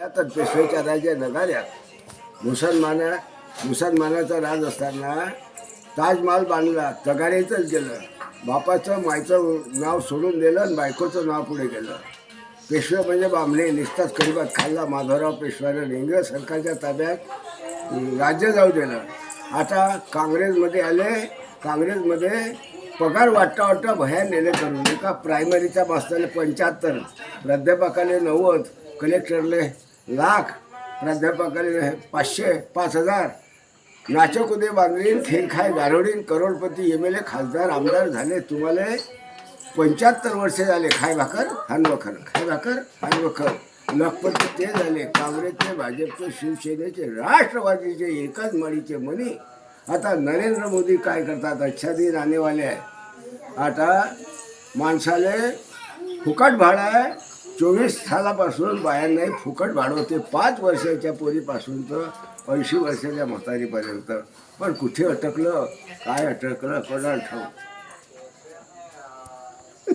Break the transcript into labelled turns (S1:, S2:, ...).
S1: त्यातच पेशवेच्या राज्या नगाऱ्यात मुसलमान मुसलमानाचा राज असताना ताजमहाल बांधला तगारेचंच गेलं. बापाचं मायचं नाव सोडून दिलं आणि बायकोचं नाव पुढे गेलं. पेशवे म्हणजे बांबले निसताच करीबात खाल्ला. माधवराव पेशव्यानं इंग्रज सरकारच्या ताब्यात राज्य जाऊ दिलं. आता काँग्रेसमध्ये आले काँग्रेसमध्ये पगार वाटता वाटता भया नेले करून एका प्रायमरीच्या मास्तरले पंच्याहत्तर प्राध्यापकाले नव्वद कलेक्टरले लाख प्राध्यापकाले पाचशे पाच हजार. नाचकुदे बांधलीन खेळ खाय गारोडीन करोडपती एम एल ए खासदार आमदार झाले. तुम्हाला पंच्याहत्तर वर्षे झाले खाय भाकर हानवखर खाय भाकर हानवखर लखपती ते झाले काँग्रेसचे भाजपचे शिवसेनेचे राष्ट्रवादीचे एकाच मळीचे मनी आता नरेंद्र मोदी काय करतात? अच्छा आणेवाले आहे आता माणसाले फुकट भाडं आहे. चोवीस सालापासून बायांनाही फुकट वाढवते. पाच वर्षाच्या पोरीपासून तर ऐंशी वर्षाच्या म्हातारीपर्यंत. पण कुठे अटकलं काय अटकलं कोणाला ठाऊक?